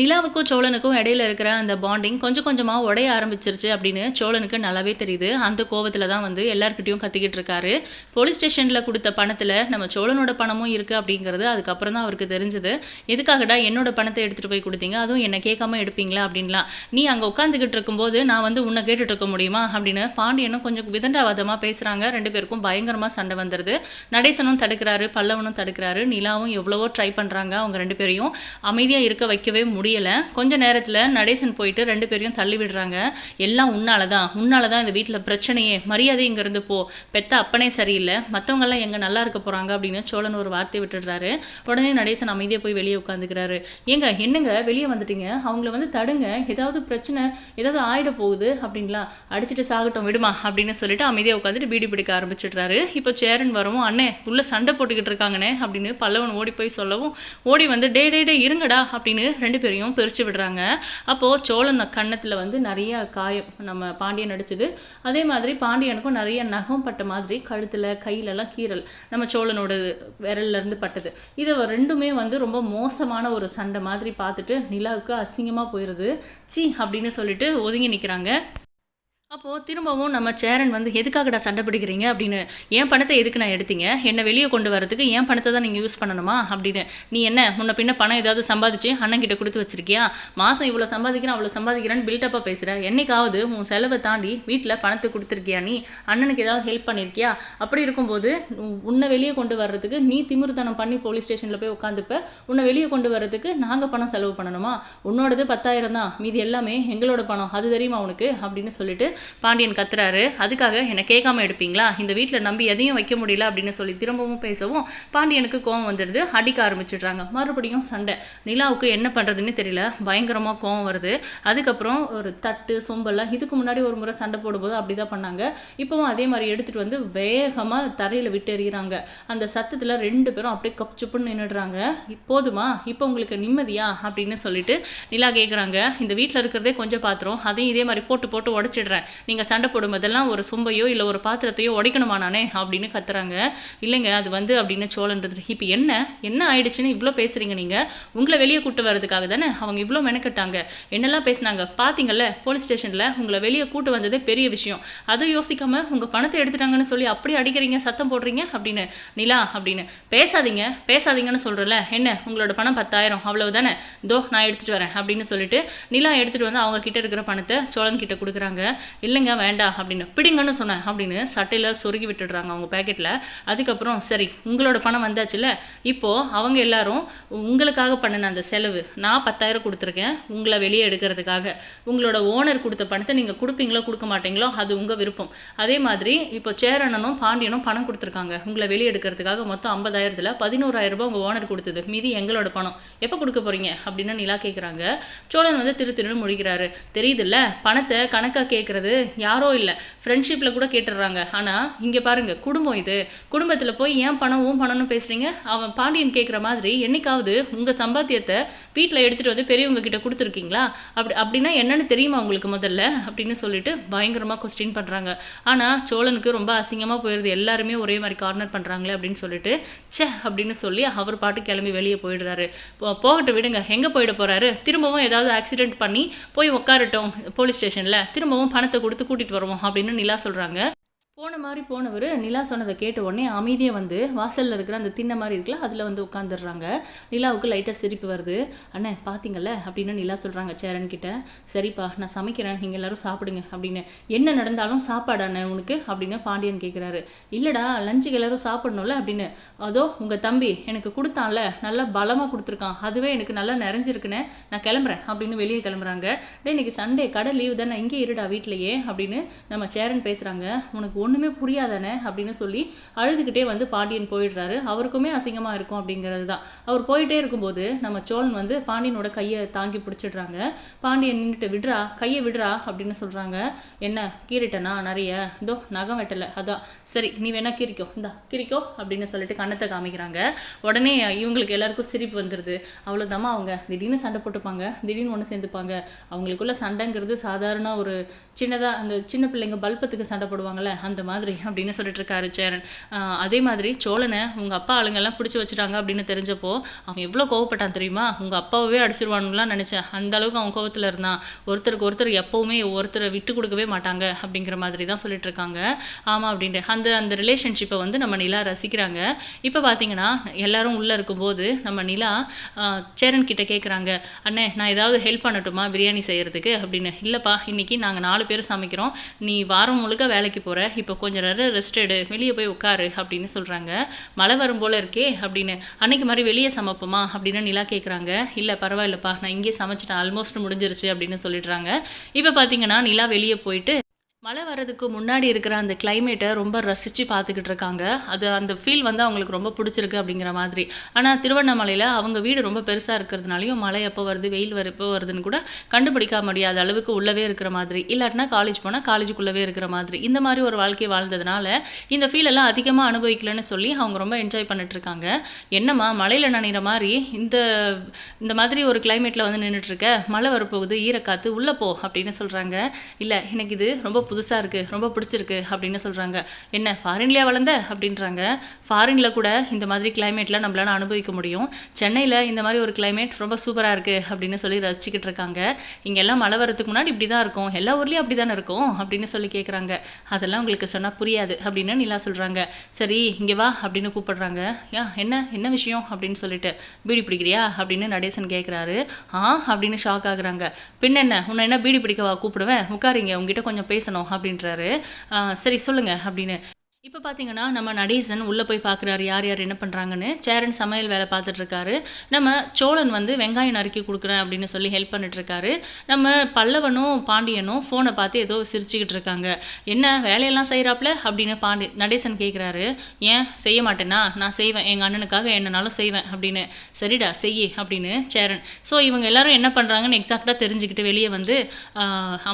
நிலாவுக்கும் சோழனுக்கும் இடையில இருக்கிற அந்த பாண்டிங் கொஞ்சம் கொஞ்சமாக உடைய ஆரம்பிச்சிருச்சு அப்படின்னு சோழனுக்கு நல்லாவே தெரியுது. அந்த கோவத்தில் தான் வந்து எல்லாருக்கிட்டையும் கத்திக்கிட்டு இருக்காரு. போலீஸ் ஸ்டேஷனில் கொடுத்த பணத்தில் நம்ம சோழனோட பணமும் இருக்குது அப்படிங்கிறது அதுக்கப்புறம் தான் அவருக்கு தெரிஞ்சது. எதுக்காகடா என்னோட பணத்தை எடுத்துகிட்டு போய் கொடுத்தீங்க? அதுவும் என்னை கேட்காம எடுப்பீங்களா அப்படின்லாம். நீ அங்கே உட்காந்துக்கிட்டு இருக்கும்போது நான் வந்து உன்னை கேட்டுட்டு இருக்க முடியுமா அப்படின்னு பாண்டியனும் கொஞ்சம் விதண்டாவாதமாக பேசுகிறாங்க ரெண்டு பேருக்கும் பயங்கரமாக சண்டை வந்துடுது நடேசனும் தடுக்கிறாரு பல்லவனும் தடுக்கிறாரு. நிலாவும் எவ்வளவோ ட்ரை பண்ணுறாங்க அவங்க ரெண்டு பேரையும். அமைதியாக இருக்க வைக்கவே முடியும் முடியலை. கொஞ்ச நேரத்தில் நடேசன் போயிட்டு ரெண்டு பேரையும் தள்ளி விடுறாங்க. எல்லாம் உன்னால தான் உன்னால தான் இந்த வீட்டில் பிரச்சனையே. மரியாதை இங்கேருந்து போ. பெத்த அப்பனே சரியில்லை. மற்றவங்கெல்லாம் எங்கே நல்லா இருக்க போகிறாங்க அப்படின்னு சோழன் ஒரு வார்த்தை விட்டுடுறாரு. உடனே நடேசன் அமைதியாக போய் வெளியே உட்காந்துக்கிறாரு ஏங்க என்னங்க? வெளியே வந்துட்டீங்க. அவங்கள வந்து தடுங்க. ஏதாவது பிரச்சனை ஏதாவது ஆயிட போகுது அப்படின்லாம். அடிச்சுட்டு சாகட்டும் விடுமா? அப்படின்னு சொல்லிட்டு அமைதியாக உட்காந்துட்டு பீடி பிடிக்க ஆரம்பிச்சிடுறாரு. இப்போ சேரன் வரவும். அண்ணே உள்ள சண்டை போட்டுக்கிட்டு இருக்காங்கண்ணே அப்படின்னு பல்லவன் ஓடி போய் சொல்லவும் ஓடி வந்து டே டே டே இருங்கடா அப்படின்னு ரெண்டு பேரும் பேரையும் பிரித்து விடுறாங்க. அப்போது சோழன் கன்னத்தில் வந்து நிறைய காயம் நம்ம பாண்டியன் அடிச்சது. அதே மாதிரி பாண்டியனுக்கும் நிறைய நகம் பட்ட மாதிரி கழுத்தில் கையிலலாம் கீறல் நம்ம சோழனோட விரல்ல இருந்து பட்டது. இது ரெண்டுமே வந்து ரொம்ப மோசமான ஒரு சண்டை மாதிரி பார்த்துட்டு நிலாவுக்கு அசிங்கமாக போயிடுது சி அப்படின்னு சொல்லிட்டு ஒதுங்கி நிற்கிறாங்க அப்போது திரும்பவும் நம்ம சேரன் வந்து எதுக்காகடா சண்டை பிடிக்கிறீங்க அப்படின்னு என் பணத்தை எதுக்கு நான் எடுத்தீங்க? என்னை வெளியே கொண்டு வரதுக்கு என் பணத்தை தான் நீங்கள் யூஸ் பண்ணணுமா? அப்படின்னு நீ என்ன முன்ன பின்ன பணம் ஏதாவது சம்பாதிச்சு அண்ணன்கிட்ட கொடுத்து வச்சிருக்கியா? மாதம் இவ்வளோ சம்பாதிக்கிறேன் அவ்வளோ சம்பாதிக்கிறேன்னு பில்டப்பாக பேசுகிற என்னைக்காவது உன் செலவை தாண்டி வீட்டில் பணத்தை கொடுத்துருக்கியா நீ? அண்ணனுக்கு ஏதாவது ஹெல்ப் பண்ணியிருக்கியா அப்படி இருக்கும்போது உன்னை வெளியே கொண்டு வர்றதுக்கு நீ திமிருத்தனம் பண்ணி போலீஸ் ஸ்டேஷனில் போய் உட்காந்துப்ப உன்னை வெளியே கொண்டு வர்றதுக்கு நாங்கள் பணம் செலவு பண்ணணுமா? உன்னோடது பத்தாயிரம் தான். மீதி எல்லாமே எங்களோட பணம். அது தெரியுமா உனக்கு? அப்படின்னு சொல்லிட்டு பாண்டியன் கத்துறாரு. அதுக்காக என்னை கேட்காம எடுப்பீங்களா? இந்த வீட்டில் நம்பி எதையும் வைக்க முடியல அப்படின்னு சொல்லி திரும்பவும் பேசவும் பாண்டியனுக்கு கோவம் வந்துடுது. அடிக்க ஆரம்பிச்சிடுறாங்க. மறுபடியும் சண்டை. நிலாவுக்கு என்ன பண்ணுறதுன்னு தெரியல. பயங்கரமாக கோவம் வருது. அதுக்கப்புறம் ஒரு தட்டு சொம்பெல்லாம் இதுக்கு முன்னாடி ஒரு முறை சண்டை போடும்போது அப்படி தான் பண்ணாங்க. இப்போவும் அதே மாதிரி எடுத்துகிட்டு வந்து வேகமாக தரையில் விட்டு எறிகிறாங்க. அந்த சத்தத்தில் ரெண்டு பேரும் அப்படியே கப் சுப்புன்னு நின்றுடுறாங்க போதுமா? இப்போ உங்களுக்கு நிம்மதியா? அப்படின்னு சொல்லிட்டு நிலா கேட்குறாங்க இந்த வீட்டில் இருக்கிறதே கொஞ்சம் பாத்திரம். அதையும் இதே மாதிரி போட்டு போட்டு உடச்சிடுறேன். நீங்கள் சண்டை போடும்போதெல்லாம் ஒரு சொம்பையோ இல்லை ஒரு பாத்திரத்தையோ உடைக்கணுமா நானே அப்படின்னு கத்துறாங்க. இல்லைங்க அது வந்து அப்படின்னு சோழன்றது இப்போ என்ன? என்ன ஆயிடுச்சுன்னு இவ்வளோ பேசுகிறீங்க நீங்கள் உங்களை வெளியே கூட்டு வர்றதுக்காக தானே அவங்க இவ்வளோ மெனக்கட்டாங்க? என்னெல்லாம் பேசுனாங்க? பார்த்தீங்கல்ல போலீஸ் ஸ்டேஷனில் உங்களை வெளியே கூட்டு வந்ததே பெரிய விஷயம். அதை யோசிக்காம உங்கள் பணத்தை எடுத்துட்டாங்கன்னு சொல்லி அப்படி அடிக்கிறீங்க சத்தம் போடுறீங்க? அப்படின்னு நிலா அப்படின்னு பேசாதீங்க பேசாதீங்கன்னு சொல்கிறல என்ன? உங்களோட பணம் பத்தாயிரம் அவ்வளவு தானே தோ நான் எடுத்துகிட்டு வரேன் அப்படின்னு சொல்லிட்டு நிலா எடுத்துகிட்டு வந்து அவங்க கிட்ட இருக்கிற பணத்தை சோழன் கிட்ட கொடுக்குறாங்க. இல்லைங்க வேண்டாம் அப்படின்னு. பிடிங்கன்னு சொன்னேன் அப்படின்னு சட்டையில் சொருகி விட்டுடுறாங்க அவங்க பேக்கெட்டில் அதுக்கப்புறம் சரி உங்களோட பணம் வந்தாச்சுல இப்போது அவங்க எல்லாரும் உங்களுக்காக பண்ணின அந்த செலவு நான் பத்தாயிரம் கொடுத்துருக்கேன் உங்களை வெளியே எடுக்கிறதுக்காக. உங்களோட ஓனர் கொடுத்த பணத்தை நீங்கள் கொடுப்பீங்களோ கொடுக்க மாட்டீங்களோ அது உங்கள் விருப்பம். அதே மாதிரி இப்போ சேரண்ணனும் பாண்டியனும் பணம் கொடுத்துருக்காங்க. உங்களை வெளியே எடுக்கிறதுக்காக மொத்தம் ஐம்பதாயிரத்தில் பதினோராயிரம் ரூபாய் உங்கள் ஓனர் கொடுத்தது. மீதி எங்களோட பணம். எப்போ கொடுக்க போகிறீங்க அப்படின்னு நிலா கேட்குறாங்க சோழன் வந்து திரு திருன்னு முடிக்கிறாரு தெரியுதுல்ல பணத்தை கணக்காக கேட்குறது யாரோ இல்லை. ஃப்ரெண்ட்ஷிப்பில் கூட கேட்டுடுறாங்க ஆனால் இங்கே பாருங்க குடும்பம் இது. குடும்பத்தில் போய் ஏன் பணம் உன் பணம்னு பேசுகிறீங்க அவன் பாண்டியன் கேட்குற மாதிரி என்னைக்காவது உங்கள் சம்பாத்தியத்தை வீட்டில் எடுத்துகிட்டு வந்து பெரியவங்க கிட்ட கொடுத்துருக்கீங்களா? அப்படி அப்படின்னா என்னன்னு தெரியுமா உங்களுக்கு முதல்ல? அப்படின்னு சொல்லிட்டு பயங்கரமாக கொஸ்டின் பண்ணுறாங்க ஆனால் சோழனுக்கு ரொம்ப அசிங்கமாக போயிடுது எல்லாருமே ஒரே மாதிரி கார்னர் பண்ணுறாங்களே அப்படின்னு சொல்லிட்டு ச்சே அப்படின்னு சொல்லி அவர் பாட்டு கிளம்பி வெளியே போயிடுறாரு. போகட்டு போகட்டும் விடுங்க. எங்கே போயிட போகிறாரு திரும்பவும் ஏதாவது ஆக்சிடென்ட் பண்ணி போய் உட்காரட்டும் போலீஸ் ஸ்டேஷனில் திரும்பவும் பணத்தை கொடுத்து கூட்டிகிட்டு வருவோம் அப்படின்னு நிலா சொல்கிறாங்க போன மாதிரி போனவர் நிலா சொன்னதை கேட்ட உடனே அமைதியாக வந்து வாசலில் இருக்கிற அந்த தின்ன மாதிரி இருக்குல்ல அதில் வந்து உட்காந்துடுறாங்க நிலாவுக்கு லைட்டாக சிரிப்பு வருது. அண்ணே பார்த்தீங்கல்ல அப்படின்னு நிலா சொல்கிறாங்க சேரன் கிட்ட. சரிப்பா நான் சமைக்கிறேன். நீங்கள் எல்லோரும் சாப்பிடுங்க அப்படின்னு. என்ன நடந்தாலும் சாப்பாடு அண்ணே உனக்கு? அப்படின்னு பாண்டியன் கேட்குறாரு இல்லைடா லஞ்சுக்கு எல்லோரும் சாப்பிடணும்ல அப்படின்னு. அதோ உங்கள் தம்பி எனக்கு கொடுத்தான்ல நல்லா பலமாக கொடுத்துருக்கான். அதுவே எனக்கு நல்லா நிறைஞ்சிருக்குன்னு நான் கிளம்புறேன் அப்படின்னு வெளியே கிளம்புறாங்க. டே இன்னைக்கு சண்டே கடை லீவு தானே. இங்கே இருடா வீட்லையே அப்படின்னு நம்ம சேரன் பேசுகிறாங்க உனக்கு ஒன்றுமே புரியாதானே அப்படின்னு சொல்லி அழுதுகிட்டே வந்து பாண்டியன் போயிடுறாரு. அவருக்குமே அசிங்கமாக இருக்கும் அப்படிங்கிறது தான் அவர் போயிட்டே இருக்கும்போது நம்ம சோழன் வந்து பாண்டியனோட கையை தாங்கி பிடிச்சிடுறாங்க. பாண்டியன் நின்றுட்டு விடுறா கையை விடுறா அப்படின்னு சொல்கிறாங்க என்ன கீறிட்டனா நிறைய? இதோ நகம் வெட்டலை. அதான் சரி நீ வேணா கிரிக்கோ இந்தா கிரிக்கோ அப்படின்னு சொல்லிட்டு கண்ணத்தை காமிக்கிறாங்க. உடனே இவங்களுக்கு எல்லாருக்கும் சிரிப்பு வந்துடுது அவ்வளோதாம்மா அவங்க? திடீர்னு சண்டை போட்டுப்பாங்க. திடீர்னு ஒன்று சேர்ந்துப்பாங்க. அவங்களுக்குள்ள சண்டைங்கிறது சாதாரண ஒரு சின்னதாக அந்த சின்ன பிள்ளைங்க பல்பத்துக்கு சண்டை போடுவாங்கள்ல அந்த அந்த மாதிரி அப்படின்னு சொல்லிட்டு இருக்காரு சேரன் அதே மாதிரி சோழனை உங்கள் அப்பா ஆளுங்கெல்லாம் பிடிச்சி வச்சுட்டாங்க அப்படின்னு தெரிஞ்சப்போ அவன் எவ்வளோ கோவப்பட்டான் தெரியுமா? உங்கள் அப்பாவே அடிச்சிருவானுலாம் நினச்சேன். அந்த அளவுக்கு அவன் கோவத்தில் இருந்தான். ஒருத்தருக்கு ஒருத்தர் எப்போவுமே ஒருத்தரை விட்டு கொடுக்கவே மாட்டாங்க அப்படிங்கிற மாதிரி தான் சொல்லிட்டு இருக்காங்க ஆமாம் அப்படின்ட்டு. அந்த அந்த ரிலேஷன்ஷிப்பை வந்து நம்ம நிலா ரசிக்கிறாங்க. இப்போ பார்த்தீங்கன்னா எல்லாரும் உள்ளே இருக்கும்போது நம்ம நிலா சேரன் கிட்ட கேட்குறாங்க அண்ணே நான் ஏதாவது ஹெல்ப் பண்ணட்டுமா? பிரியாணி செய்கிறதுக்கு அப்படின்னு. இல்லைப்பா இன்னைக்கு நாங்கள் நாலு பேர் சமைக்கிறோம். நீ வாரம் முழுக்க வேலைக்கு போகிற இப்போ கொஞ்சம் நேரம் ரெஸ்ட் எடு வெளியே போய் உட்காரு அப்படின்னு சொல்கிறாங்க மழை வரும் போல இருக்கே அப்படின்னு. அன்னைக்கு மாதிரி வெளியே சமைப்போமா அப்படின்னு நிலா கேட்குறாங்க இல்லை பரவாயில்லப்பா நான் இங்கேயே சமைச்சிட்டேன் ஆல்மோஸ்ட் முடிஞ்சிருச்சு அப்படின்னு சொல்லிடுறாங்க. இப்போ பார்த்தீங்கன்னா நிலா வெளியே போயிட்டு மழை வர்றதுக்கு முன்னாடி இருக்கிற அந்த கிளைமேட்டை ரொம்ப ரசித்து பார்த்துக்கிட்டு இருக்காங்க. அது அந்த ஃபீல் வந்து அவங்களுக்கு ரொம்ப பிடிச்சிருக்கு அப்படிங்கிற மாதிரி. ஆனால் திருவண்ணாமலையில் அவங்க வீடு ரொம்ப பெருசாக இருக்கிறதுனாலையும் மழை எப்போ வருது வெயில் வர எப்போ வருதுன்னு கூட கண்டுபிடிக்க முடியாத அளவுக்கு உள்ளவே இருக்கிற மாதிரி. இல்லாட்டினா காலேஜ் போனால் காலேஜுக்குள்ளவே இருக்கிற மாதிரி. இந்த மாதிரி ஒரு வாழ்க்கை வாழ்ந்ததுனால இந்த ஃபீல் எல்லாம் அதிகமாக அனுபவிக்கலன்னு சொல்லி அவங்க ரொம்ப என்ஜாய் பண்ணிட்டு இருக்காங்க. என்னம்மா மழையில் நனைகிற மாதிரி இந்த இந்த மாதிரி ஒரு கிளைமேட்டில் வந்து நின்றுட்டு இருக்க? மழை வரப்போகுது ஈரக்காத்து உள்ளே போ அப்படின்னு சொல்கிறாங்க இல்லை எனக்கு இது ரொம்ப புதுசாக இருக்குது ரொம்ப பிடிச்சிருக்கு அப்படின்னு சொல்கிறாங்க என்ன ஃபாரின்லேயா வளர்ந்த? அப்படின்றாங்க. ஃபாரினில் கூட இந்த மாதிரி கிளைமேட்லாம் நம்மளால் அனுபவிக்க முடியும். சென்னையில் இந்த மாதிரி ஒரு கிளைமேட் ரொம்ப சூப்பராக இருக்குது அப்படின்னு சொல்லி ரசிச்சுக்கிட்டு இருக்காங்க. இங்கெல்லாம் மழை வரதுக்கு முன்னாடி இப்படி தான் இருக்கும். எல்லா ஊர்லேயும் அப்படி தானே இருக்கும் அப்படின்னு சொல்லி கேட்குறாங்க அதெல்லாம் உங்களுக்கு சொன்னால் புரியாது அப்படின்னு நிலா சொல்கிறாங்க சரி இங்கே வா அப்படின்னு கூப்பிடுறாங்க. யா என்ன என்ன விஷயம் அப்படின்னு சொல்லிட்டு. பீடி பிடிக்கிறியா அப்படின்னு நடேசன் கேட்குறாரு ஆ அப்படின்னு ஷாக் ஆகுறாங்க. பின்ன என்ன? உன்னை என்ன பீடி பிடிக்கவா கூப்பிடுவேன்? உட்காரிங்க உங்ககிட்ட கொஞ்சம் பேசணும். அப்படின்றாரு. சரி சொல்லுங்க அப்படின்னு இப்போ பார்த்தீங்கன்னா நம்ம நடேசன் உள்ளே போய் பார்க்குறாரு யார் யார் என்ன பண்ணுறாங்கன்னு சேரன் சமையல் வேலை பார்த்துட்ருக்காரு நம்ம சோழன் வந்து வெங்காயம் நறுக்கி கொடுக்குறேன் அப்படின்னு சொல்லி ஹெல்ப் பண்ணிட்டுருக்காரு நம்ம பல்லவனும் பாண்டியனும் ஃபோனை பார்த்து ஏதோ சிரிச்சுக்கிட்டு இருக்காங்க. என்ன வேலையெல்லாம் செய்கிறாப்ல அப்படின்னு பாண்டி நடேசன் கேட்குறாரு ஏன்? செய்ய மாட்டேனா நான் செய்வேன். எங்கள் அண்ணனுக்காக என்னனாலும் செய்வேன் அப்படின்னு. சரிடா செய்யி அப்படின்னு சேரன். ஸோ இவங்க எல்லாரும் என்ன பண்ணுறாங்கன்னு எக்ஸாக்டாக தெரிஞ்சுக்கிட்டு வெளியே வந்து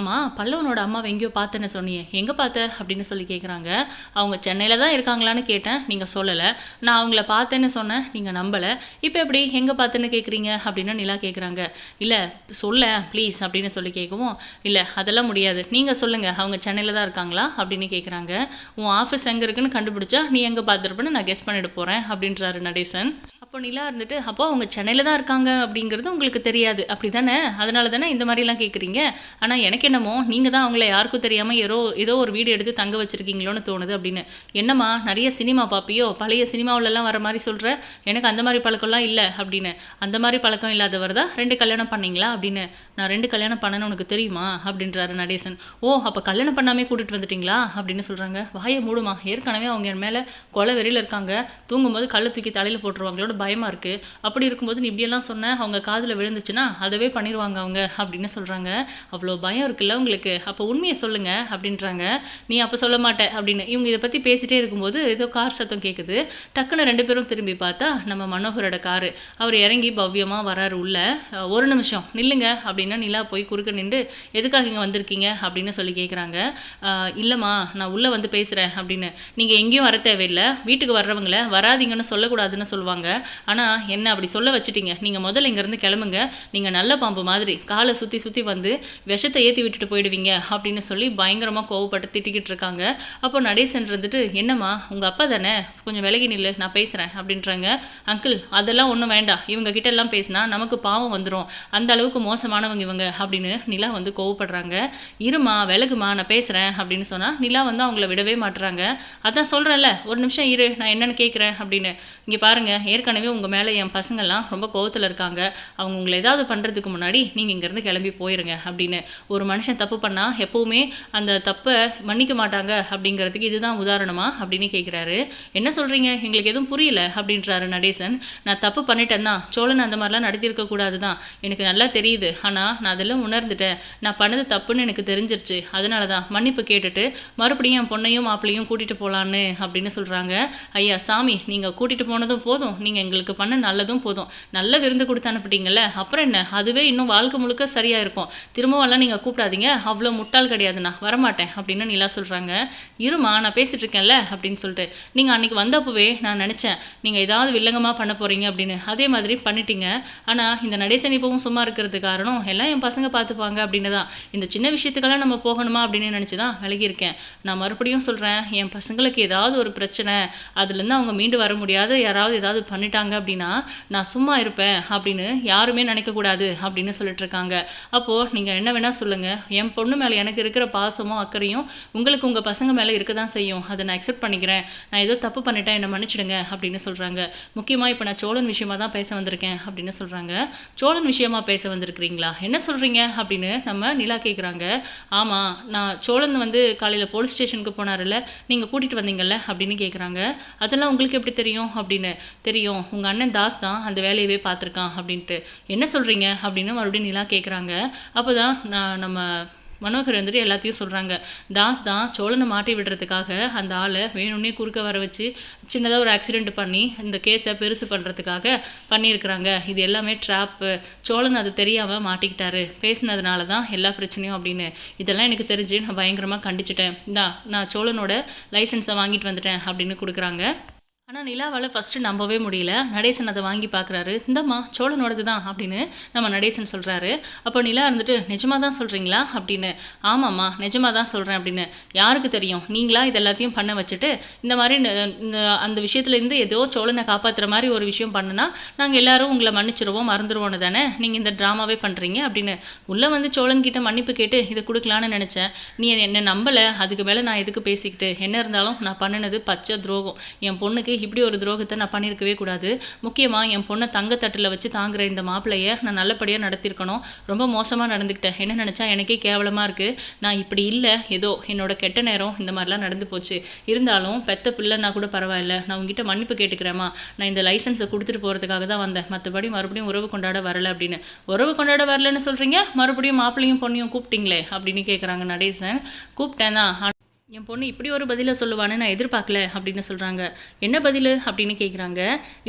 ஆமாம் பல்லவனோட அம்மாவை எங்கேயோ பார்த்தேன்னு சொன்னியே. எங்கே பார்த்த? அப்படின்னு சொல்லி கேட்குறாங்க அவங்க சென்னையில் தான் இருக்காங்களான்னு கேட்டேன். நீங்கள் சொல்லலை. நான் அவங்கள பார்த்தேன்னு சொன்னேன். நீங்கள் நம்பலை. இப்போ எப்படி? எங்கே பார்த்தேன்னு கேட்குறீங்க அப்படின்னு நிலா கேட்குறாங்க இல்லை சொல்ல ப்ளீஸ் அப்படின்னு சொல்லி கேட்கவும் இல்லை அதெல்லாம் முடியாது. நீங்கள் சொல்லுங்கள் அவங்க சென்னையில் தான் இருக்காங்களா? அப்படின்னு கேட்குறாங்க உன் ஆஃபீஸ் எங்கே இருக்குன்னு கண்டுபிடிச்சா நீ எங்கே பார்த்துருப்பேன்னு நான் கெஸ் பண்ணிட்டு போகிறேன் அப்படின்றாரு நடேசன். அப்போ நிலா இருந்துட்டு அப்போ அவங்க சென்னையில் தான் இருக்காங்க அப்படிங்கிறது உங்களுக்கு தெரியாது. அப்படி தானே அதனால தானே இந்த மாதிரிலாம் கேட்குறீங்க ஆனால் எனக்கு என்னமோ நீங்கள் தான் அவங்கள யாருக்கும் தெரியாமல் ஏதோ ஏதோ ஒரு வீடு எடுத்து தங்க வச்சுருக்கீங்களோன்னு தோணுது அப்படின்னு. என்னம்மா நிறைய சினிமா பார்ப்பியோ பழைய சினிமாவிலலாம் வர மாதிரி சொல்கிற எனக்கு அந்த மாதிரி பழக்கம்லாம் இல்லை அப்படின்னு. அந்த மாதிரி பழக்கம் இல்லாதவர் தான் ரெண்டு கல்யாணம் பண்ணீங்களா? அப்படின்னு. நான் ரெண்டு கல்யாணம் பண்ணேன்னு உனக்கு தெரியுமா? அப்படின்றாரு நடேசன். ஓ அப்போ கல்யாணம் பண்ணாமே கூட்டிகிட்டு வந்துட்டீங்களா? அப்படின்னு சொல்கிறாங்க வாயை மூடுமா? ஏற்கனவே அவங்க என் மேலே கொலை வெறியில் இருக்காங்க. தூங்கும்போது கல்லை தூக்கி தலையில் போட்டுருவாங்களோட பயமாக இருக்குது அப்படி இருக்கும்போது நீ இப்படியெல்லாம் சொன்ன அவங்க காதில் விழுந்துச்சுன்னா அதவே பண்ணிடுவாங்க அவங்க அப்படின்னு சொல்கிறாங்க அவ்வளோ பயம் இருக்குல்ல உங்களுக்கு? அப்போ உண்மையை சொல்லுங்கள் அப்படின்றாங்க. நீ அப்போ சொல்ல மாட்டே அப்படின்னு. இவங்க இதை பற்றி பேசிகிட்டே இருக்கும்போது ஏதோ கார் சத்தம் கேட்குது டக்குன்னு ரெண்டு பேரும் திரும்பி பார்த்தா நம்ம மனோகரோட காரு. அவர் இறங்கி பவ்யமாக வராரு உள்ள. ஒரு நிமிஷம் நில்லுங்க அப்படின்னா நிலா போய் குறுக்க நின்று எதுக்காக இங்கே வந்திருக்கீங்க? அப்படின்னு சொல்லி கேட்குறாங்க இல்லைம்மா நான் உள்ளே வந்து பேசுகிறேன் அப்படின்னு. நீங்கள் எங்கேயும் வர தேவையில்லை. வீட்டுக்கு வர்றவங்கள வராதீங்கன்னு சொல்லக்கூடாதுன்னு சொல்லுவாங்க. ஆனால் என்ன அப்படி சொல்ல வச்சுட்டீங்க? நீங்கள் முதல்ல இங்கேருந்து கிளம்புங்க. நீங்கள் நல்ல பாம்பு மாதிரி காலை சுற்றி சுற்றி வந்து விஷத்தை ஏற்றி விட்டுட்டு போயிடுவீங்க அப்படின்னு சொல்லி பயங்கரமாக கோவப்பட்டு திட்டிக்கிட்டு இருக்காங்க. அப்போ நடேசன் இருந்துட்டு என்னம்மா உங்கள் அப்பா தானே? கொஞ்சம் விலகி நில்லு நான் பேசுகிறேன் அப்படின்றாங்க. அங்கிள் அதெல்லாம் ஒன்றும் வேண்டாம். இவங்க கிட்ட எல்லாம் பேசினா நமக்கு பாவம் வந்துடும் அந்த அளவுக்கு மோசமானவங்க இவங்க அப்படின்னு நிலா வந்து கோவப்படுறாங்க. இருமா விலகுமா நான் பேசுகிறேன் அப்படின்னு சொன்னால் நிலா வந்து அவங்கள விடவே மாட்டுறாங்க. அதான் சொல்கிறேன்ல ஒரு நிமிஷம் இரு நான் என்னன்னு கேட்குறேன் அப்படின்னு. இங்கே பாருங்க ஏற்கனவே உங்கள் மேலே என் பசங்கள்லாம் ரொம்ப கோவத்தில் இருக்காங்க. அவங்க உங்களை ஏதாவது பண்ணுறதுக்கு முன்னாடி நீங்கள் இங்கேருந்து கிளம்பி போயிருங்க அப்படின்னு. ஒரு மனுஷன் தப்பு பண்ணால் எப்போவுமே அந்த தப்பை மன்னிக்க மாட்டாங்க அப்படிங்கிறதுக்கு இதுதான் உதாரணமா அப்படின்னு கேட்குறாரு என்ன சொல்கிறீங்க எங்களுக்கு எதுவும் புரியல அப்படின்றாரு நடேசன். நான் தப்பு பண்ணிட்டேன் தான் சோழன் அந்த மாதிரிலாம் நடத்தியிருக்க கூடாது தான் எனக்கு நல்லா தெரியுது. ஆனால் நான் அதெல்லாம் உணர்ந்துட்டேன். நான் பண்ணது தப்புன்னு எனக்கு தெரிஞ்சிருச்சு. அதனால தான் மன்னிப்பு கேட்டுட்டு மறுபடியும் என் பொண்ணையும் மாப்பிள்ளையும் கூட்டிகிட்டு போகலான்னு அப்படின்னு சொல்கிறாங்க ஐயா சாமி நீங்கள் கூட்டிகிட்டு போனதும் போதும். நீங்கள் எங்களுக்கு பண்ண நல்லதும் போதும். நல்ல விருந்து கொடுத்து அனுப்பிட்டீங்கல்ல அப்புறம் என்ன? அதுவே இன்னும் வாழ்க்கை முழுக்க சரியாக இருக்கும் திரும்பவெல்லாம் நீங்கள் கூப்பிடாதீங்க. அவ்வளோ முட்டாள் கிடையாதுண்ணா. வரமாட்டேன் அப்படின்னு நிலா சொல்கிறாங்க இருமா நான் பேசிகிட்டு இருக்கேன்ல அப்படின்னு சொல்லிட்டு. நீங்கள் அன்னைக்கு வந்தப்பவே நான் நினச்சேன் நீங்கள் ஏதாவது வில்லங்கமாக பண்ண போகிறீங்க அப்படின்னு. அதே மாதிரி பண்ணிட்டீங்க. ஆனால் இந்த நடேசன் இப்பவும் சும்மா இருக்கிறது காரணம் எல்லாம் என் பசங்க பார்த்துப்பாங்க அப்படின்னு தான் இந்த சின்ன விஷயத்துக்கெல்லாம் நம்ம போகணுமா அப்படின்னு நினச்சி தான் விலகியிருக்கேன். நான் மறுபடியும் சொல்கிறேன் என் பசங்களுக்கு ஏதாவது ஒரு பிரச்சனை அதுலேருந்து அவங்க மீண்டு வர முடியாத. யாராவது ஏதாவது பண்ணிட்டாங்க அப்படின்னா நான் சும்மா இருப்பேன் அப்படின்னு யாருமே நினைக்கக்கூடாது அப்படின்னு சொல்லிட்டு இருக்காங்க அப்போது நீங்கள் என்ன வேணால் சொல்லுங்கள் என் பொண்ணு மேலே எனக்கு இருக்கிற பாசமும் அக்கறையும் உங்களுக்கு உங்கள் பசங்க மேலே இருக்க தான் செய்யும். அதை நான் அக்செப்ட் பண்ணிக்கிறேன். நான் ஏதோ தப்பு பண்ணிட்டேன் என்னை மன்னிச்சிடுங்க அப்படின்னு சொல்கிறாங்க முக்கியமாக இப்போ நான் சோழன் விஷயமா தான் பேச வந்திருக்கேன் அப்படின்னு சொல்கிறாங்க சோழன் விஷயமா பேச வந்திருக்கிறீங்களா? என்ன சொல்கிறீங்க அப்படின்னு நம்ம நிலா கேட்குறாங்க ஆமாம் நான் சோழன் வந்து காலையில் போலீஸ் ஸ்டேஷனுக்கு போனார்ல நீங்கள் கூட்டிகிட்டு வந்தீங்கல்ல அப்படின்னு கேட்குறாங்க அதெல்லாம் உங்களுக்கு எப்படி தெரியும்? அப்படின்னு. தெரியும். உங்கள் அண்ணன் தாஸ் தான் அந்த வேலையவே பார்த்துருக்கான் அப்படின்ட்டு. என்ன சொல்கிறீங்க அப்படின்னு மறுபடியும் நிலா கேட்குறாங்க அப்போ தான் நான் நம்ம மனோகர் வந்துட்டு எல்லாத்தையும் சொல்கிறாங்க தாஸ் தான் சோழனை மாட்டி விடுறதுக்காக அந்த ஆளை வேணும்னே குறுக்க வர வச்சு சின்னதாக ஒரு ஆக்சிடெண்ட் பண்ணி இந்த கேஸை பெருசு பண்ணுறதுக்காக பண்ணியிருக்கிறாங்க. இது எல்லாமே ட்ராப்பு சோழன் அது தெரியாமல் மாட்டிக்கிட்டாரு. பேசினதுனால தான் எல்லா பிரச்சனையும் அப்படின்னு. இதெல்லாம் எனக்கு தெரிஞ்சு நான் பயங்கரமாக கண்டிச்சிட்டேன். இந்தா நான் சோழனோட லைசன்ஸை வாங்கிட்டு வந்துட்டேன் அப்படின்னு கொடுக்குறாங்க. ஆனால் நிலாவால் ஃபஸ்ட்டு நம்பவே முடியல. நடேசன் அதை வாங்கி பார்க்குறாரு இந்தம்மா சோழனோடது தான் அப்படின்னு நம்ம நடேசன் சொல்கிறாரு அப்போ நிலா இருந்துட்டு நிஜமாக தான் சொல்கிறீங்களா அப்படின்னு. ஆமாம்மா நிஜமாக தான் சொல்கிறேன் அப்படின்னு. யாருக்கு தெரியும்? நீங்களா இது எல்லாத்தையும் பண்ண வச்சுட்டு இந்த மாதிரி ந- அந்த விஷயத்துலேருந்து ஏதோ சோழனை காப்பாற்றுற மாதிரி ஒரு விஷயம் பண்ணுனா நாங்கள் எல்லாரும் உங்களை மன்னிச்சிருவோம் மறந்துடுவோன்னு தானே? நீங்கள் இந்த ட்ராமாவே பண்ணுறீங்க அப்படின்னு. உள்ளே வந்து சோழன் கிட்ட மன்னிப்பு கேட்டு இதை கொடுக்கலான்னு நினச்சேன். நீ என்னை நம்பலை. அதுக்கு மேலே நான் எதுக்கு பேசிக்கிட்டு என்ன இருந்தாலும் நான் பண்ணினது பச்சை துரோகம். என் பொண்ணுக்கு இப்படி ஒரு துரோகத்தை நான் பண்ணியிருக்கவே கூடாது. முக்கியமாக என் பொண்ணை தங்கத்தட்டில் வச்சு தாங்குற இந்த மாப்பிள்ளையை நான் நல்லபடியாக நடத்திருக்கணும் ரொம்ப மோசமாக நடந்துக்கிட்டேன் என்ன நினச்சா எனக்கே கேவலமாக இருக்குது நான் இப்படி இல்லை. ஏதோ என்னோட கெட்ட நேரம் இந்த மாதிரிலாம் நடந்து போச்சு. இருந்தாலும் பெத்த பிள்ளைன்னா கூட பரவாயில்ல. நான் உங்ககிட்ட மன்னிப்பு கேட்டுக்கிறேம்மா. நான் இந்த லைசன்ஸை கொடுத்துட்டு போகிறதுக்காக தான் வந்தேன். மற்றபடி மறுபடியும் உறவு கொண்டாட வரல அப்படின்னு. உறவு கொண்டாட வரலன்னு சொல்கிறீங்க மறுபடியும் மாப்பிள்ளையும் பொண்ணையும் கூப்பிட்டீங்களே அப்படின்னு கேட்குறாங்க நடேசன். கூப்பிட்டேன் தான். என் பொண்ணு இப்படி ஒரு பதிலை சொல்லுவான்னு நான் எதிர்பார்க்கல அப்படின்னு சொல்கிறாங்க என்ன பதில்? அப்படின்னு கேட்குறாங்க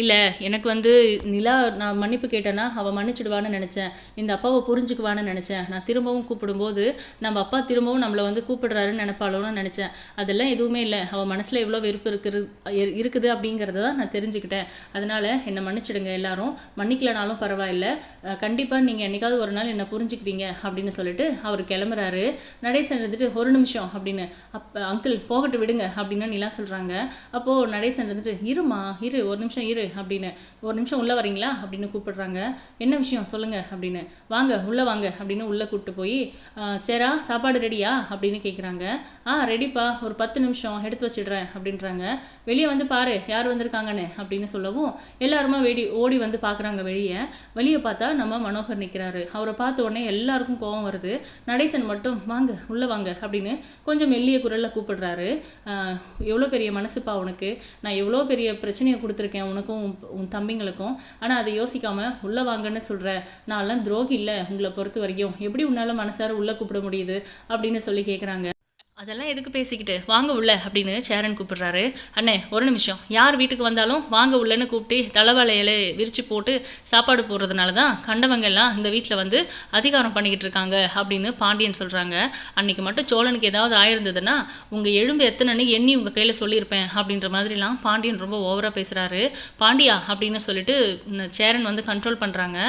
இல்லை எனக்கு வந்து நிலா நான் மன்னிப்பு கேட்டேன்னா அவள் மன்னிச்சிடுவான்னு நினச்சேன். இந்த அப்பாவை புரிஞ்சுக்குவான்னு நினச்சேன். நான் திரும்பவும் கூப்பிடும்போது நம்ம அப்பா திரும்பவும் நம்மளை வந்து கூப்பிடுறாருன்னு நினப்பாளோன்னு நினச்சேன். அதெல்லாம் எதுவுமே இல்லை. அவள் மனசில் எவ்வளோ வெறுப்பு இருக்குது இருக்குது அப்படிங்கிறத தான் நான் தெரிஞ்சுக்கிட்டேன். அதனால் என்னை மன்னிச்சிடுங்க எல்லாரும். மன்னிக்கலனாலும் பரவாயில்ல. கண்டிப்பாக நீங்கள் என்னைக்காவது ஒரு நாள் என்னை புரிஞ்சுக்குவீங்க அப்படின்னு சொல்லிட்டு அவர் கிளம்புறாரு. நடேசன் இருந்துட்டு ஒரு நிமிஷம் அப்படின்னு. அப்போ அங்கிள் போகட்டு விடுங்க அப்படின்னு நிலா சொல்கிறாங்க அப்போது நடேசன் இருந்துட்டு இருமா இரு ஒரு நிமிஷம் இரு அப்படின்னு. ஒரு நிமிஷம் உள்ளே வரீங்களா? அப்படின்னு கூப்பிடுறாங்க. என்ன விஷயம்? சொல்லுங்க அப்படின்னு. வாங்க உள்ளே வாங்க அப்படின்னு உள்ளே கூப்பிட்டு போய் சேரா சாப்பாடு ரெடியா? அப்படின்னு கேட்குறாங்க ஆ ரெடிப்பா ஒரு பத்து நிமிஷம் எடுத்து வச்சிடுறேன் அப்படின்றாங்க. வெளியே வந்து பாரு யார் வந்திருக்காங்கன்னு அப்படின்னு சொல்லவும் எல்லாருமே வெடி ஓடி வந்து பார்க்குறாங்க வெளியே. வெளியே பார்த்தா நம்ம மனோகர் நிற்கிறாரு அவரை பார்த்த உடனே எல்லாருக்கும் கோபம் வருது. நடேசன் மட்டும் வாங்க உள்ளே வாங்க அப்படின்னு கொஞ்சம் மெல்லிய குரல் குரலில் கூப்பிடுறாரு. எவ்வளோ பெரிய மனசுப்பா உனக்கு? நான் எவ்வளோ பெரிய பிரச்சனையை கொடுத்துருக்கேன் உனக்கும் உன் தம்பிங்களுக்கும். ஆனால் அதை யோசிக்காம உள்ளே வாங்கன்னு சொல்கிற நான்லாம் துரோகி இல்லை உங்களை பொறுத்த வரைக்கும். எப்படி உன்னால் மனசார உள்ளே கூப்பிட முடியுது? அப்படின்னு சொல்லி கேட்குறாங்க அதெல்லாம் எதுக்கு பேசிக்கிட்டு? வாங்க உள்ள அப்படின்னு சேரன் கூப்பிடுறாரு. அண்ணே ஒரு நிமிஷம். யார் வீட்டுக்கு வந்தாலும் வாங்க உள்ளன்னு கூப்பிட்டு தலைவலையில விரித்து போட்டு சாப்பாடு போடுறதுனால தான் கண்டவங்க எல்லாம் இந்த வீட்டில் வந்து அதிகாரம் பண்ணிக்கிட்டு இருக்காங்க அப்படின்னு பாண்டியன் சொல்கிறாங்க அன்னைக்கு மட்டும் சோழனுக்கு ஏதாவது ஆயிருந்ததுன்னா உங்கள் எலும்பு எத்தனைன்னு எண்ணி உங்கள் கையில் சொல்லியிருப்பேன் அப்படின்ற மாதிரிலாம் பாண்டியன் ரொம்ப ஓவராக பேசுகிறாரு பாண்டியா அப்படின்னு சொல்லிட்டு இந்த சேரன் வந்து கண்ட்ரோல் பண்ணுறாங்க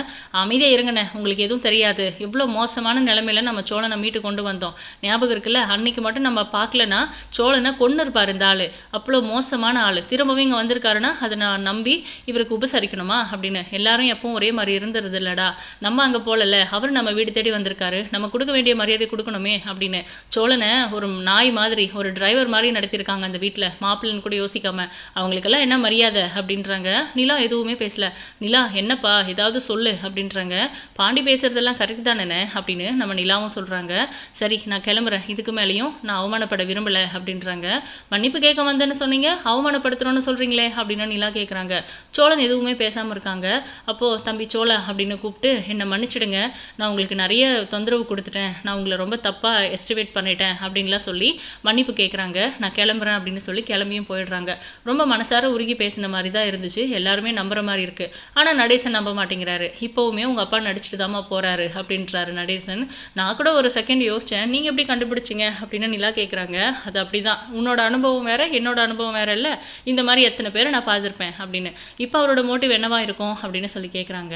அமைதியாக இருங்கண்ணே உங்களுக்கு எதுவும் தெரியாது. இவ்வளோ மோசமான நிலமையில நம்ம சோழனை மீட்டு கொண்டு வந்தோம். ஞாபகம் இருக்குல்ல? அன்னைக்கு மட்டும் நம்ம பார்க்கலனா சோழனை கொண்டு இருப்பார் இந்த ஆள். அவ்வளோ மோசமான ஆள். திரும்பவும் இங்கே வந்திருக்காருன்னா அதை நான் நம்பி இவருக்கு உபசரிக்கணுமா அப்படின்னு. எல்லாரும் எப்பவும் ஒரே மாதிரி இருந்துருது இல்லடா நம்ம அங்கே போகல அவர் நம்ம வீடு தேடி வந்திருக்காரு. நம்ம கொடுக்க வேண்டிய மரியாதை கொடுக்கணுமே அப்படின்னு. சோழனை ஒரு நாய் மாதிரி ஒரு டிரைவர் மாதிரி நடத்தியிருக்காங்க அந்த வீட்டில் மாப்பிள்ளைன்னு கூட யோசிக்காம. அவங்களுக்கெல்லாம் என்ன மரியாதை அப்படின்றாங்க. நிலா எதுவுமே பேசல. நிலா என்னப்பா? ஏதாவது சொல்லு அப்படின்றாங்க. பாண்டி பேசுறதெல்லாம் கரெக்ட் தானே? அப்படின்னு நம்ம நிலாவும் சொல்கிறாங்க சரி நான் கிளம்புறேன். இதுக்கு மேலேயும் நான் அவமானப்பட விரும்பலை அப்படின்றாங்க. மன்னிப்பு கேட்க வந்தேன்னு சொன்னீங்க அவமானப்படுத்துகிறோன்னு சொல்கிறீங்களே அப்படின்னு நிலா கேட்குறாங்க சோழன் எதுவுமே பேசாமல் இருக்காங்க. அப்போது தம்பி சோழ அப்படின்னு கூப்பிட்டு என்னை மன்னிச்சிடுங்க. நான் உங்களுக்கு நிறைய தொந்தரவு கொடுத்துட்டேன். நான் உங்களை ரொம்ப தப்பாக எஸ்டிமேட் பண்ணிட்டேன் அப்படின்லாம் சொல்லி மன்னிப்பு கேட்குறாங்க நான் கிளம்புறேன் அப்படின்னு சொல்லி கிளம்பியும் போயிடுறாங்க. ரொம்ப மனசார உருகி பேசின மாதிரி தான் இருந்துச்சு. எல்லாருமே நம்புற மாதிரி இருக்குது ஆனால் நடேசன் நம்ப மாட்டேங்கிறாரு. இப்போவுமே உங்கள் அப்பா நடிச்சுட்டு தாம்மா போகிறாரு அப்படின்றாரு நடேசன். நான் கூட ஒரு செகண்ட் யோசித்தேன் நீங்கள் எப்படி கண்டுபிடிச்சிங்க? அப்படின்னு நிலா கேட்குறாங்க அது அப்படி தான் உன்னோட அனுபவம் வேற என்னோட அனுபவம் வேற இல்லை. இந்த மாதிரி எத்தனை பேரை நான் பார்த்துருப்பேன் அப்படின்னு. இப்போ அவரோட மோட்டிவ் என்னவா இருக்கும் அப்படின்னு சொல்லி கேட்குறாங்க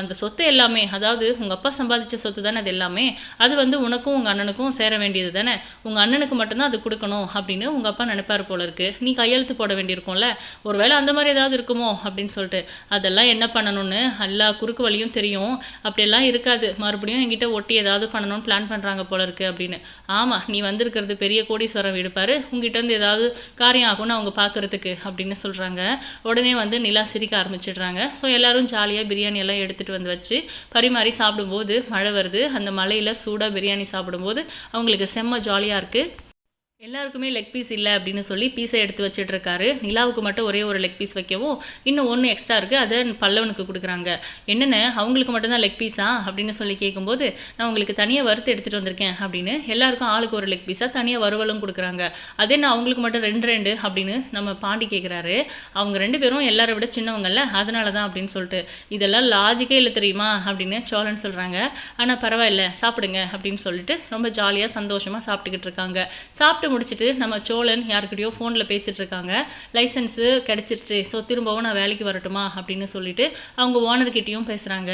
அந்த சொத்து எல்லாமே அதாவது உங்கள் அப்பா சம்பாதிச்ச சொத்து தானே அது எல்லாமே அது வந்து உனக்கும் உங்கள் அண்ணனுக்கும் சேர வேண்டியது தானே. உங்கள் அண்ணனுக்கு மட்டும்தான் அது கொடுக்கணும் அப்படின்னு உங்கள் அப்பா நினைப்பார் போல இருக்கு. நீ கையெழுத்து போட வேண்டியிருக்கும்ல. ஒருவேளை அந்த மாதிரி ஏதாவது இருக்குமோ அப்படின்னு சொல்லிட்டு. அதெல்லாம் என்ன பண்ணணும்னு எல்லா குறுக்கு வழியும் தெரியும். அப்படியெல்லாம் இருக்காது. மறுபடியும் என்கிட்ட ஒட்டி ஏதாவது பண்ணணும்னு பிளான் பண்ணுறாங்க போல இருக்கு அப்படின்னு. ஆமாம் நீ வந்திருக்கிறது பெரிய கோடீஸ்வரம் வீடு பாரு உங்ககிட்ட ஏதாவது காரியம் ஆகும்னு அவங்க பார்க்கறதுக்கு அப்படின்னு சொல்கிறாங்க உடனே வந்து நிலா சிரிக்க ஆரம்பிச்சிடுறாங்க. ஸோ எல்லாரும் ஜாலியாக பிரியாணி எல்லாம் எடுத்துகிட்டு வந்து வச்சு பரிமாறி சாப்பிடும்போது மழை வருது. அந்த மழையில் சூடாக பிரியாணி சாப்பிடும்போது அவங்களுக்கு செம்ம ஜாலியாக இருக்குது எல்லாருக்குமே லெக் பீஸ் இல்லை அப்படின்னு சொல்லி பீஸை எடுத்து வச்சுட்டு இருக்காரு நிலாவுக்கு மட்டும் ஒரே ஒரு லெக் பீஸ் வைக்கவும் இன்னும் ஒன்று எக்ஸ்ட்ரா இருக்குது அதை பல்லவனுக்கு கொடுக்குறாங்க. என்னென்ன? அவங்களுக்கு மட்டும்தான் லெக் பீஸா அப்படின்னு சொல்லி கேட்கும்போது நான் உங்களுக்கு தனியாக வறுத்து எடுத்துகிட்டு வந்திருக்கேன் அப்படின்னு எல்லாருக்கும் ஆளுக்கு ஒரு லெக் பீஸாக தனியாக வறுவலும் கொடுக்குறாங்க. அதே நான் அவங்களுக்கு மட்டும் ரெண்டு ரெண்டு அப்படின்னு நம்ம பாண்டி கேட்குறாரு அவங்க ரெண்டு பேரும் எல்லாரை விட சின்னவங்கல்ல அதனால தான் அப்படின்னு சொல்லிட்டு. இதெல்லாம் லாஜிக்கே இல்லை தெரியுமா? அப்படின்னு சோழன் சொல்கிறாங்க ஆனால் பரவாயில்ல சாப்பிடுங்க அப்படின்னு சொல்லிட்டு ரொம்ப ஜாலியாக சந்தோஷமாக சாப்பிட்டுக்கிட்டு இருக்காங்க. சாப்பிட்டு முடிச்சுட்டு நம்ம சோழன் யாருக்கிட்டயோ ஃபோனில் பேசிகிட்டு இருக்காங்க லைசன்ஸு கிடச்சிருச்சு. ஸோ திரும்பவும் நான் வேலைக்கு வரட்டுமா அப்படின்னு சொல்லிட்டு அவங்க ஓனர்கிட்டையும் பேசுகிறாங்க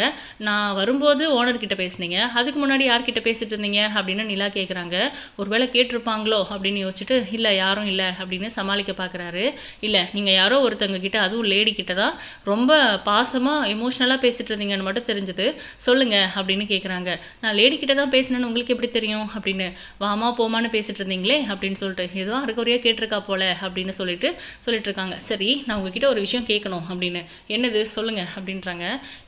நான் வரும்போது ஓனர்கிட்ட பேசுனீங்க. அதுக்கு முன்னாடி யார்கிட்ட பேசிட்டு இருந்தீங்க அப்படின்னு நிலா கேட்குறாங்க ஒருவேளை கேட்டிருப்பாங்களோ அப்படின்னு யோசிச்சுட்டு இல்லை யாரும் இல்லை அப்படின்னு சமாளிக்க பார்க்குறாரு இல்லை நீங்கள் யாரோ ஒருத்தவங்க கிட்ட அதுவும் லேடி கிட்ட தான் ரொம்ப பாசமாக எமோஷ்னலாக பேசிட்டு இருந்தீங்கன்னு மட்டும் தெரிஞ்சது. சொல்லுங்கள் அப்படின்னு கேட்குறாங்க நான் லேடி கிட்ட தான் பேசினேன்னு உங்களுக்கு எப்படி தெரியும்? அப்படின்னு. வாமா போமான்னு பேசிட்டு இருந்தீங்களே அப்படின்னு அப்படின்னு சொல்லிட்டு ஏதோ அரைக்குறையாக கேட்டிருக்கா போல அப்படின்னு சொல்லிட்டு சொல்லிட்டு இருக்காங்க சரி நான் உங்ககிட்ட ஒரு விஷயம் கேட்கணும் அப்படின்னு. என்னது? சொல்லுங்கள் அப்படின்றாங்க.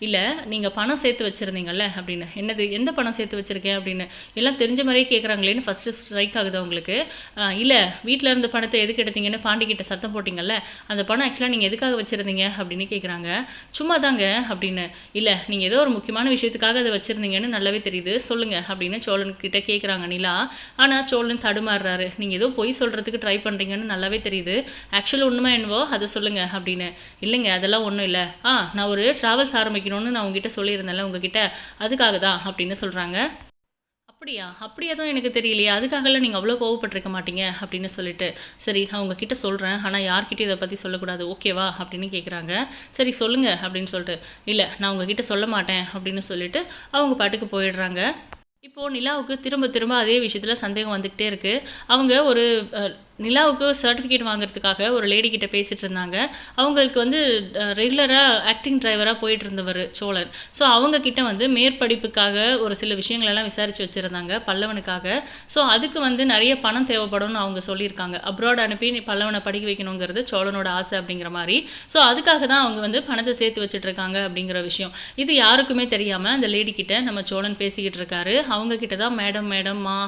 இல்லை நீங்கள் பணம் சேர்த்து வச்சுருந்தீங்கல்ல அப்படின்னு. என்னது? எந்த பணம் சேர்த்து வச்சுருக்கேன் அப்படின்னு. எல்லாம் தெரிஞ்ச மாதிரியே கேட்குறாங்களேன்னு ஃபஸ்ட்டு ஸ்ட்ரைக் ஆகுது அவங்களுக்கு. இல்லை வீட்டில் இருந்த பணத்தை எதுக்கு எடுத்தீங்கன்னு பாண்டிக்கிட்ட சத்தம் போட்டிங்கல்ல அந்த பணம் ஆக்சுவலாக நீங்கள் எதுக்காக வச்சுருந்தீங்க அப்படின்னு கேட்குறாங்க சும்மா தாங்க அப்படின்னு. இல்லை நீங்கள் ஏதோ ஒரு முக்கியமான விஷயத்துக்காக அதை வச்சுருந்தீங்கன்னு நல்லாவே தெரியுது. சொல்லுங்கள் அப்படின்னு சோழன் கிட்ட கேட்குறாங்க நிலா. ஆனால் சோழன் தடுமாறுறாரு. நீங்கள் நீங்கள் ஏதோ பொய் சொல்கிறதுக்கு ட்ரை பண்ணுறீங்கன்னு நல்லாவே தெரியுது. ஆக்சுவல் உண்மை என்னவோ அதை சொல்லுங்கள் அப்படின்னு. இல்லைங்க அதெல்லாம் ஒன்றும் இல்லை. ஆ நான் ஒரு ட்ராவல்ஸ் ஆரம்பிக்கணும்னு நான் உங்ககிட்ட சொல்லியிருந்தேன்ல உங்ககிட்ட. அதுக்காக தான் அப்படின்னு சொல்கிறாங்க அப்படியா? அப்படி எதுவும் எனக்கு தெரியலையே. அதுக்காகலாம் நீங்கள் அவ்வளோ கோவப்பட்டிருக்க மாட்டீங்க அப்படின்னு சொல்லிட்டு. சரி நான் உங்ககிட்ட சொல்கிறேன் ஆனால் யார்கிட்டயும் இதை பற்றி சொல்லக்கூடாது. ஓகேவா அப்படின்னு கேட்குறாங்க சரி சொல்லுங்கள் அப்படின்னு சொல்லிட்டு. இல்லை நான் உங்ககிட்ட சொல்ல மாட்டேன் அப்படின்னு சொல்லிட்டு அவங்க பாட்டுக்கு போயிடுறாங்க. இப்போது நிலாவுக்கு திரும்ப திரும்ப அதே விஷயத்தில் சந்தேகம் வந்துக்கிட்டே இருக்குது அவங்க ஒரு நிலாவுக்கு சர்டிஃபிகேட் வாங்குறதுக்காக ஒரு லேடி கிட்ட பேசிட்டு இருந்தாங்க. அவங்களுக்கு வந்து ரெகுலராக ஆக்டிங் டிரைவராக போயிட்டு இருந்தவர் சோழன். ஸோ அவங்க கிட்ட வந்து மேற்படிப்புக்காக ஒரு சில விஷயங்களெல்லாம் விசாரித்து வச்சுருந்தாங்க பல்லவனுக்காக. ஸோ அதுக்கு வந்து நிறைய பணம் தேவைப்படும்னு அவங்க சொல்லியிருக்காங்க. அப்ராட் அனுப்பி பல்லவனை படிக்க வைக்கணுங்கிறது சோழனோட ஆசை அப்படிங்கிற மாதிரி. ஸோ அதுக்காக தான் அவங்க வந்து பணத்தை சேர்த்து வச்சுட்டு இருக்காங்க அப்படிங்கிற விஷயம். இது யாருக்குமே தெரியாமல் அந்த லேடி கிட்ட நம்ம சோழன் பேசிக்கிட்டு இருக்காரு. அவங்க கிட்ட தான் மேடம் மேடம் மா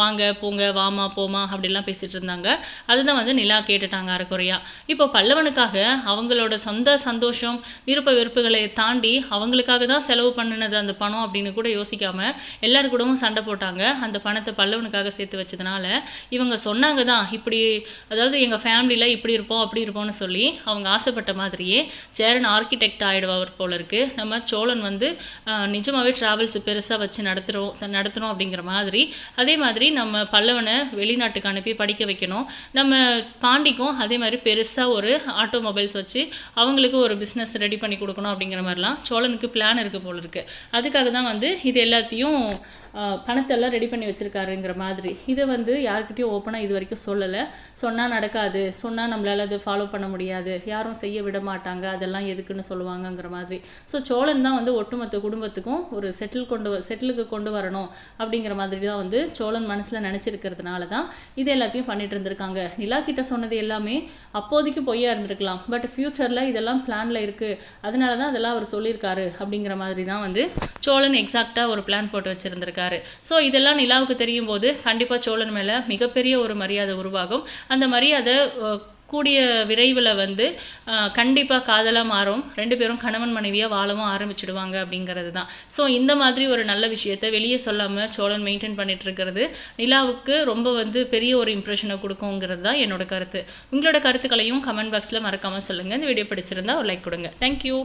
வாங்க போங்க வாமா போமா அப்படிலாம் பேசிகிட்டு இருந்தாங்க. அதுதான் வந்து நிலா கேட்டுட்டாங்க அரைக்குறையா இப்போ பல்லவனுக்காக அவங்களோட சொந்த சந்தோஷம் விருப்ப வெறுப்புகளை தாண்டி அவங்களுக்காக தான் செலவு பண்ணினது அந்த பணம் அப்படின்னு கூட யோசிக்காம எல்லாரு கூடவும் சண்டை போட்டாங்க. அந்த பணத்தை பல்லவனுக்காக சேர்த்து வச்சதுனால இவங்க சொன்னாங்க தான் இப்படி அதாவது எங்கள் ஃபேமிலியில் இப்படி இருப்போம் அப்படி இருப்போம்னு சொல்லி அவங்க ஆசைப்பட்ட மாதிரியே சேரன் ஆர்கிடெக்ட் ஆயிடுவார் போல இருக்கு. நம்ம சோழன் வந்து நிஜமாகவே நிஜமாவே டிராவல்ஸ் பெருசாக வச்சு நடத்துகிறோம் நடத்தணும் அப்படிங்கிற மாதிரி. அதே மாதிரி நம்ம பல்லவனை வெளிநாட்டுக்கு அனுப்பி படிக்க வைக்கணும். நம்ம பாண்டிக்கும் அதே மாதிரி பெருசாக ஒரு ஆட்டோமொபைல்ஸ் வச்சு அவங்களுக்கு ஒரு பிஸ்னஸ் ரெடி பண்ணி கொடுக்கணும் அப்படிங்கிற மாதிரிலாம் சோழனுக்கு பிளான் இருக்குது போல இருக்குது அதுக்காக தான் வந்து இது எல்லாத்தையும் பணத்தெல்லாம் ரெடி பண்ணி வச்சிருக்காருங்கிற மாதிரி. இதை வந்து யார்கிட்டயும் ஓப்பனாக இது வரைக்கும் சொல்லலை. சொன்னால் நடக்காது. சொன்னால் நம்மளால் அதை ஃபாலோ பண்ண முடியாது. யாரும் செய்ய விட மாட்டாங்க. அதெல்லாம் எதுக்குன்னு சொல்லுவாங்கங்கிற மாதிரி. ஸோ சோழன் தான் வந்து ஒட்டுமொத்த குடும்பத்துக்கும் ஒரு செட்டில் கொண்டு செட்டிலுக்கு கொண்டு வரணும் அப்படிங்கிற மாதிரி தான் வந்து சோழன் மனசில் நினச்சிருக்கிறதுனால தான் இது எல்லாத்தையும் பண்ணிட்டு இருந்திருக்கு இருந்திருக்காங்க. நிலா கிட்ட சொன்னது எல்லாமே அப்போதைக்கு பொய்யா இருந்திருக்கலாம். பட் ஃப்யூச்சரில் இதெல்லாம் பிளானில் இருக்குது அதனால தான் அதெல்லாம் அவர் சொல்லியிருக்காரு அப்படிங்கிற மாதிரி தான் வந்து சோழன் எக்ஸாக்டாக ஒரு பிளான் போட்டு வச்சுருந்துருக்காரு. ஸோ இதெல்லாம் நிலாவுக்கு தெரியும் போது கண்டிப்பாக சோழன் மேலே மிகப்பெரிய ஒரு மரியாதை உருவாகும். அந்த மரியாதை கூடிய விரைவில் வந்து கண்டிப்பாக காதலாக மாறும். ரெண்டு பேரும் கணவன் மனைவியாக வாழவும் ஆரம்பிச்சிடுவாங்க அப்படிங்கிறது தான் ஸோ இந்த மாதிரி ஒரு நல்ல விஷயத்தை வெளியே சொல்லாமல் சோழன் மெயின்டைன் பண்ணிட்டு இருக்கிறது நிலாவுக்கு ரொம்ப வந்து பெரிய ஒரு இம்ப்ரெஷனை கொடுக்குங்கிறது தான் என்னோட கருத்து. உங்களோட கருத்துக்களையும் கமெண்ட் பாக்ஸில் மறக்காமல் சொல்லுங்கள் இந்த வீடியோ பிடிச்சிருந்தா ஒரு லைக் கொடுங்க. தேங்க்யூ